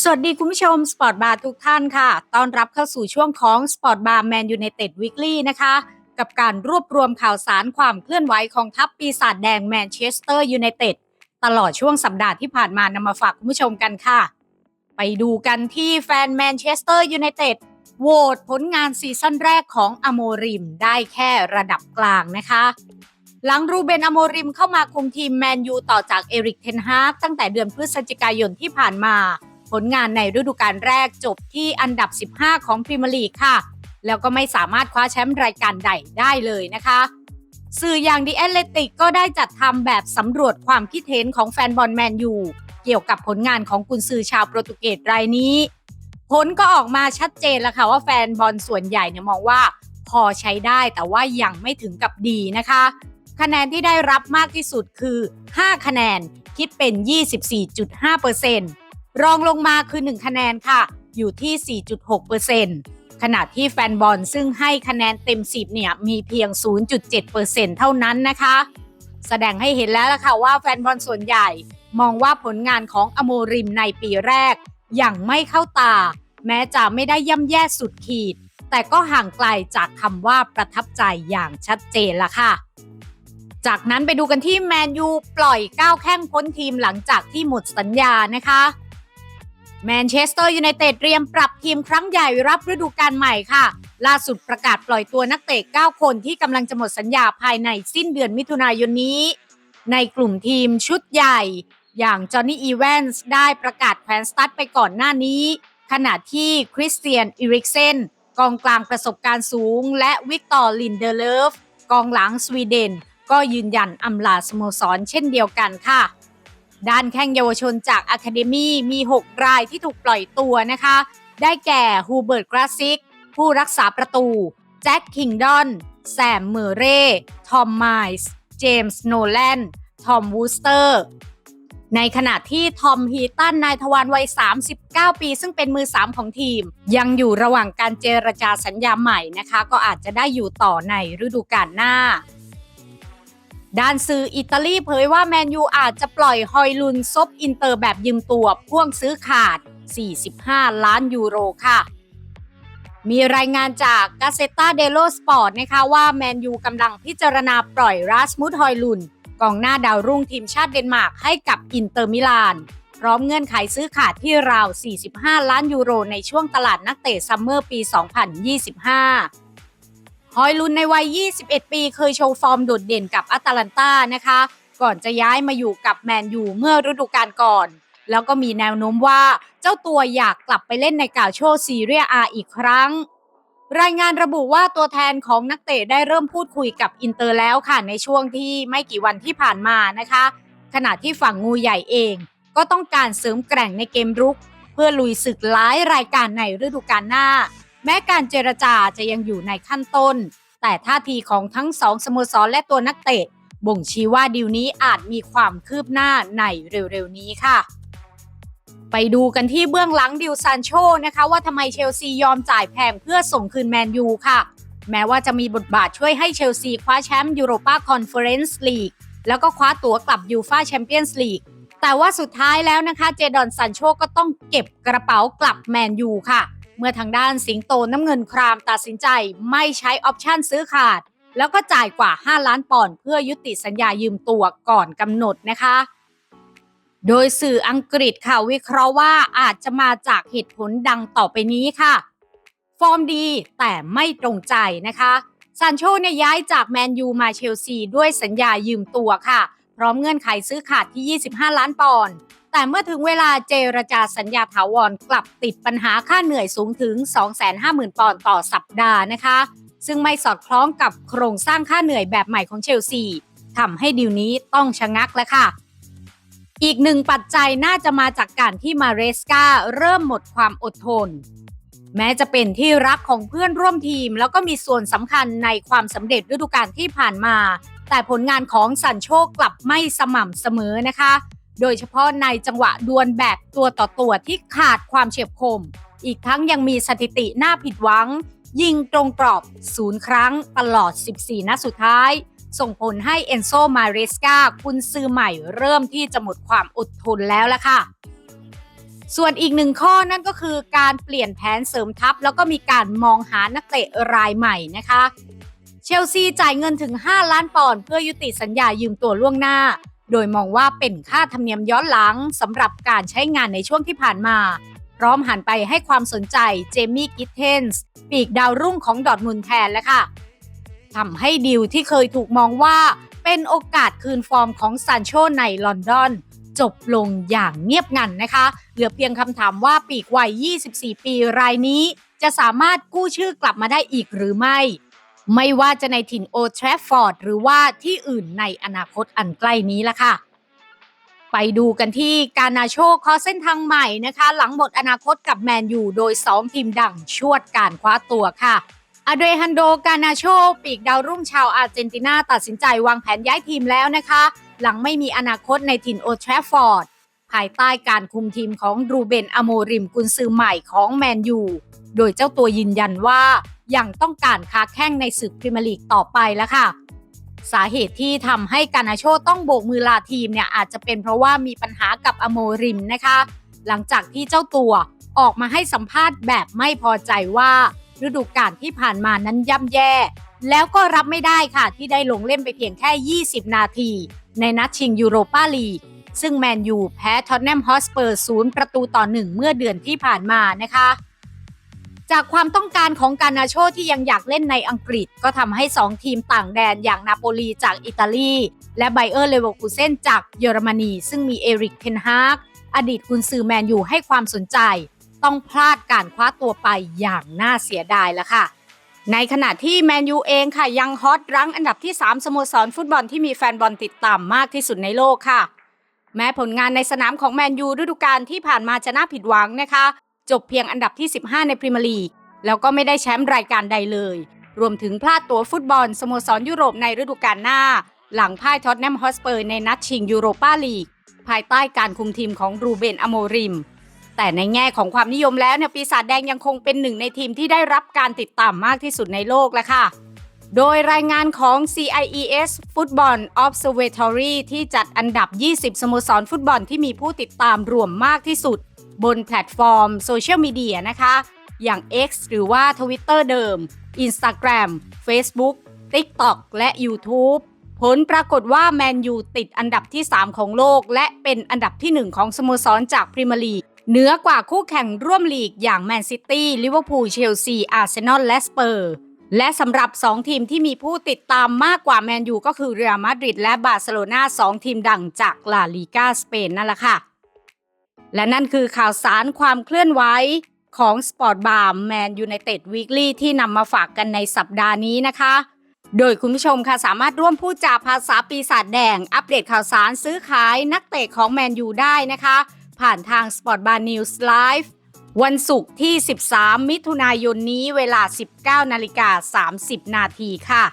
สวัสดีคุณผู้ชมสปอร์ตบาร์ทุกท่านค่ะ ต้อนรับเข้าสู่ช่วงของ Sport Bar Man United Weekly นะคะ กับการรวบรวมข่าวสารความเคลื่อนไหวของทัพปีศาจแดงแมนเชสเตอร์ยูไนเต็ดตลอดช่วงสัปดาห์ที่ผ่านมานำมาฝากคุณผู้ชมกันค่ะ ไปดูกันที่แฟนแมนเชสเตอร์ยูไนเต็ดโหวตผลงานซีซั่นแรกของอโมริมได้แค่ระดับกลางนะคะหลังรูเบนอโมริมเข้ามาคุมทีมแมนยูต่อจากเอริกเทนฮากตั้งแต่เดือนพฤศจิกายนที่ผ่านมา ผลงานในฤดูกาลแรกจบที่อันดับ 15 ของพรีเมียร์ลีกค่ะ แล้วก็ไม่สามารถคว้าแชมป์รายการใดได้เลยนะคะ สื่ออย่างดีแอตเลติกก็ได้จัดทำแบบสำรวจความคิดเห็นของแฟนบอลแมนยูเกี่ยวกับผลงานของกุนซือชาวโปรตุเกสรายนี้ ผลก็ออกมาชัดเจนแล้วค่ะว่าแฟนบอลส่วนใหญ่เนี่ยมองว่าพอใช้ได้แต่ว่ายังไม่ถึงกับดีนะคะ คะแนนที่ได้รับมากที่สุดคือ 5 คะแนนคิดเป็น 24.5% รองลงมาคือ 1 คะแนนค่ะ อยู่ที่ 4.6%ขณะที่แฟนบอลซึ่งให้คะแนนเต็ม 10 เนี่ย มีเพียง 0.7%เท่านั้นนะคะ แสดงให้เห็นแล้วล่ะค่ะว่าแฟนบอลส่วนใหญ่มองว่าผลงานของอโมริมในปีแรกยังไม่เข้าตา แม้จะไม่ได้ย่ำแย่สุดขีด แต่ก็ห่างไกลจากคำว่าประทับใจอย่างชัดเจนละค่ะ จากนั้นไปดูกันที่แมนยูปล่อยก้าวแข้งพ้นทีมหลังจากที่หมดสัญญานะคะ แมนเชสเตอร์ยูไนเต็ดเตรียมปรับทีมครั้งใหญ่รับฤดูกาลใหม่ค่ะ ล่าสุดประกาศปล่อยตัวนักเตะ 9 คนที่กำลังจะหมดสัญญาภายในสิ้นเดือนมิถุนายนนี้ ในกลุ่มทีมชุดใหญ่ อย่างจอห์นนี่อีแวนส์ได้ประกาศแผนสตาร์ทไปก่อนหน้านี้ ขณะที่คริสเตียนอิริกเซนกองกลางประสบการณ์สูง และวิกตอร์ลินเดเลฟกองหลังสวีเดน ก็ยืนยันอำลาสโมสรเช่นเดียวกันค่ะ ด้านแข้งเยาวชนจากอะคาเดมีมี 6 รายที่ถูกปล่อยตัวนะคะ ได้แก่ฮูเบิร์ตกราซิก ผู้รักษาประตู แจ็คคิงดอน แซมเมอร์เร่ ทอมไมส์เจมส์โนแลน ทอมวูสเตอร์ ในขณะที่ทอมฮีตันนายทวารวัย 39 ปี ซึ่งเป็นมือ 3 ของทีม ยังอยู่ระหว่างการเจรจาสัญญาใหม่นะคะ ก็อาจจะได้อยู่ต่อในฤดูกาลหน้า ด้านสื่ออิตาลีเผยว่าแมนยูอาจจะปล่อยฮอยลุนซบอินเตอร์แบบยืมตัวพ่วงซื้อขาด 45 ล้านยูโรค่ะ มีรายงานจากกาเซตาเดโลสปอร์ตนะคะว่าแมนยูกำลังพิจารณาปล่อยราสมุดฮอยลุนกองหน้าดาวรุ่งทีมชาติเดนมาร์กให้กับอินเตอร์มิลาน พร้อมเงื่อนไขซื้อขาดที่ราว 45 ล้านยูโรในช่วงตลาดนักเตะซัมเมอร์ปี 2025 ฮอยลุนในวัย 21 ปี เคยโชว์ฟอร์มโดดเด่นกับอัตแลนตานะคะ ก่อนจะย้ายมาอยู่กับแมนยูเมื่อฤดูกาลก่อน แล้วก็มีแนวโน้มว่าเจ้าตัวอยากกลับไปเล่นในกาโชซีเรียอาอีกครั้ง รายงานระบุว่าตัวแทนของนักเตะได้เริ่มพูดคุยกับอินเตอร์แล้วค่ะ ในช่วงที่ไม่กี่วันที่ผ่านมานะคะ ขณะที่ฝั่งงูใหญ่เอง ก็ต้องการเสริมแกร่งในเกมรุก เพื่อลุยศึกหลายรายการในฤดูกาลหน้า แม้การเจรจาจะยังอยู่ในขั้นต้น แต่ท่าทีของทั้งสองสโมสรและตัวนักเตะ บ่งชี้ว่าดีลนี้อาจมีความคืบหน้าในเร็วๆนี้ค่ะ ไปดูกันที่เบื้องหลังดิวซานโชนะคะว่าทำไมเชลซียอมจ่ายแพงเพื่อส่งคืนแมนยูค่ะ แม้ว่าจะมีบทบาทช่วยให้เชลซีคว้าแชมป์ยูโรปาคอนเฟอเรนซ์ลีกแล้วก็คว้าตั๋วกลับยูฟาแชมเปี้ยนส์ลีกแต่ว่าสุดท้ายแล้วนะคะ เจดอนซานโชก็ต้องเก็บกระเป๋ากลับแมนยูค่ะ มื่อทางด้านสิงโตน้ำเงินครามตัดสินใจไม่ใช้ออปชั่นซื้อขาด แล้วก็จ่ายกว่า 5 ล้านปอนด์เพื่อยุติสัญญายืมตัวก่อนกำหนดนะคะ โดยสื่ออังกฤษค่ะวิเคราะห์ว่าอาจจะมาจากเหตุผลดังต่อไปนี้ค่ะ ฟอร์มดีแต่ไม่ตรงใจนะคะซานโชเนี่ยย้ายจากแมนยูมาเชลซีด้วยสัญญายืมตัวค่ะ พร้อมเงื่อนไขซื้อขาดที่ 25 ล้านปอนด์แต่เมื่อถึงเวลาเจรจาสัญญาถาวรกลับติดปัญหาค่าเหนื่อยสูงถึง 250,000 ปอนด์ต่อสัปดาห์นะคะ ซึ่งไม่สอดคล้องกับโครงสร้างค่าเหนื่อยแบบใหม่ของเชลซีทำให้ดีลนี้ต้องชะงักแล้วค่ะ อีกหนึ่งปัจจัยน่าจะมาจากการที่มาเรสกาเริ่มหมดความอดทน แม้จะเป็นที่รักของเพื่อนร่วมทีม แล้วก็มีส่วนสำคัญในความสำเร็จฤดูกาลที่ผ่านมา แต่ผลงานของสันโชคกลับไม่สม่ำเสมอนะคะ โดยเฉพาะในจังหวะดวลแบบตัวต่อตัวที่ขาดความเฉียบคม อีกทั้งยังมีสถิติน่าผิดหวัง ยิงตรงกรอบศูนย์ครั้งตลอด 14 นัดสุดท้าย ส่งผลให้เอนโซมาเรสกาคุณซื้อใหม่เริ่มที่จะหมดความอดทนแล้วล่ะค่ะ ส่วนอีกหนึ่งข้อนั่นก็คือการเปลี่ยนแผนเสริมทัพ แล้วก็มีการมองหานักเตะรายใหม่นะคะ เชลซีจ่ายเงินถึง 5 ล้านปอนด์เพื่อยุติสัญญายืมตัวล่วงหน้า โดยมองว่าเป็นค่าธรรมเนียมย้อนหลังสำหรับการใช้งานในช่วงที่ผ่านมา พร้อมหันไปให้ความสนใจเจมี่กิทเทนส์ปีกดาวรุ่งของดอทมุนแทนแล้วค่ะทำให้ดิวที่เคยถูกมองว่าเป็นโอกาสคืนฟอร์มของซานโชในลอนดอน จบลงอย่างเงียบงันนะคะ เหลือเพียงคำถามว่าปีกวัย 24 ปีรายนี้ จะสามารถกู้ชื่อกลับมาได้อีกหรือไม่ ไม่ว่าจะในถิ่นโอทรฟฟอร์ดหรือว่าที่อื่นในอนาคตอันใกล้นี้ละค่ะ ไปดูกันที่การนาโชคอเส้นทางใหม่นะคะ หลังหมดอนาคตกับแมนยูโดย 2 ทีมดังชวดการคว้าตัวค่ะอเดรฮันโด กานาโช ปีกดาวรุ่งชาวอาร์เจนตินาตัดสินใจวางแผนย้ายทีมแล้วนะคะ หลังไม่มีอนาคตในถิ่นโอทรฟฟอร์ด ภายใต้การคุมทีมของรูเบนอโมริมกุนซือใหม่ของแมนยูโดยเจ้าตัวยืนยันว่ายังต้องการค้าแข้งในศึกพรีเมียร์ลีกต่อไปแล้วค่ะ สาเหตุที่ทำให้กานาโชต้องโบกมือลาทีมเนี่ยอาจจะเป็นเพราะว่ามีปัญหากับอโมริมนะคะ หลังจากที่เจ้าตัวออกมาให้สัมภาษณ์แบบไม่พอใจว่าฤดูกาลที่ผ่านมานั้นย่ำแย่ แล้วก็รับไม่ได้ค่ะที่ได้ลงเล่นไปเพียงแค่ 20 นาที ในนัดชิงยูโรปาลีก ซึ่งแมนยูแพ้ท็อตแนมฮอสเปอร์ศูนย์ประตูต่อหนึ่งเมื่อเดือนที่ผ่านมานะคะ จากความต้องการของการนาโชที่ยังอยากเล่นในอังกฤษ ก็ทำให้ 2 ทีมต่างแดนอย่างนาโปลีจากอิตาลี และไบเออร์เลเวอร์คูเซนจากเยอรมนี ซึ่งมีเอริกเทนฮากอดีตกุนซือแมนยูให้ความสนใจ ต้องพลาดการคว้าตัวไปอย่างน่าเสียดายล้วค่ะ ในขณะที่แมนยูเองค่ะยังฮอตรั้งอันดับที่ 3 สโมสรฟุตบอลที่มีแฟนบอลติดตามมากที่สุดในโลกค่ะ แม้ผลงานในสนามของแมนยูฤดูกาลที่ผ่านมาจะน่าผิดหวังนะคะ จบเพียงอันดับที่ 15 ในพรีเมียร์ลีก แล้วก็ไม่ได้แชมป์รายการใดเลย รวมถึงพลาดตั๋วฟุตบอลสโมสรยุโรปในฤดูกาลหน้า หลังพ่ายท็อตแนมฮอสเปอร์ในนัดชิงยูโรปาลีก ภายใต้การคุมทีมของรูเบนอโมริม แต่ในแง่ของความนิยมแล้วเนี่ยปีศาจแดงยังคงเป็นหนึ่งในทีมที่ได้รับการติดตามมากที่สุดในโลกแล้วค่ะ โดยรายงานของ CIES Football Observatory ที่จัดอันดับ 20 สโมสรฟุตบอลที่มีผู้ติดตามรวมมากที่สุด บนแพลตฟอร์มโซเชียลมีเดียนะคะ อย่าง X หรือว่า Twitter เดิม Instagram Facebook TikTok และ YouTube ผลปรากฏว่าแมนยูติดอันดับที่ 3 ของโลก และเป็นอันดับที่ 1 ของสโมสรจากพรีเมียร์ลีก เหนือกว่าคู่แข่งร่วมลีกอย่างแมนซิตี้ ลิเวอร์พูล เชลซี อาร์เซนอล และสเปอร์ และสำหรับ 2 ทีมที่มีผู้ติดตามมากกว่าแมนยูก็คือเรอัลมาดริดและบาร์เซโลนา2 ทีมดังจากลาลีกาสเปนนั่นแหละค่ะ และนั่นคือข่าวสารความเคลื่อนไหวของสปอร์ตบาร์แมนยูไนเต็ดวีคลี่ที่นำมาฝากกันในสัปดาห์นี้นะคะ โดยคุณผู้ชมค่ะสามารถร่วมพูดจาภาษาปีศาจแดง อัปเดตข่าวสารซื้อขายนักเตะของแมนยูได้นะคะ ผ่านทาง Sport Bar News Live วันศุกร์ที่ 13 มิถุนายนนี้เวลา 19 นาฬิกา 30 นาทีค่ะ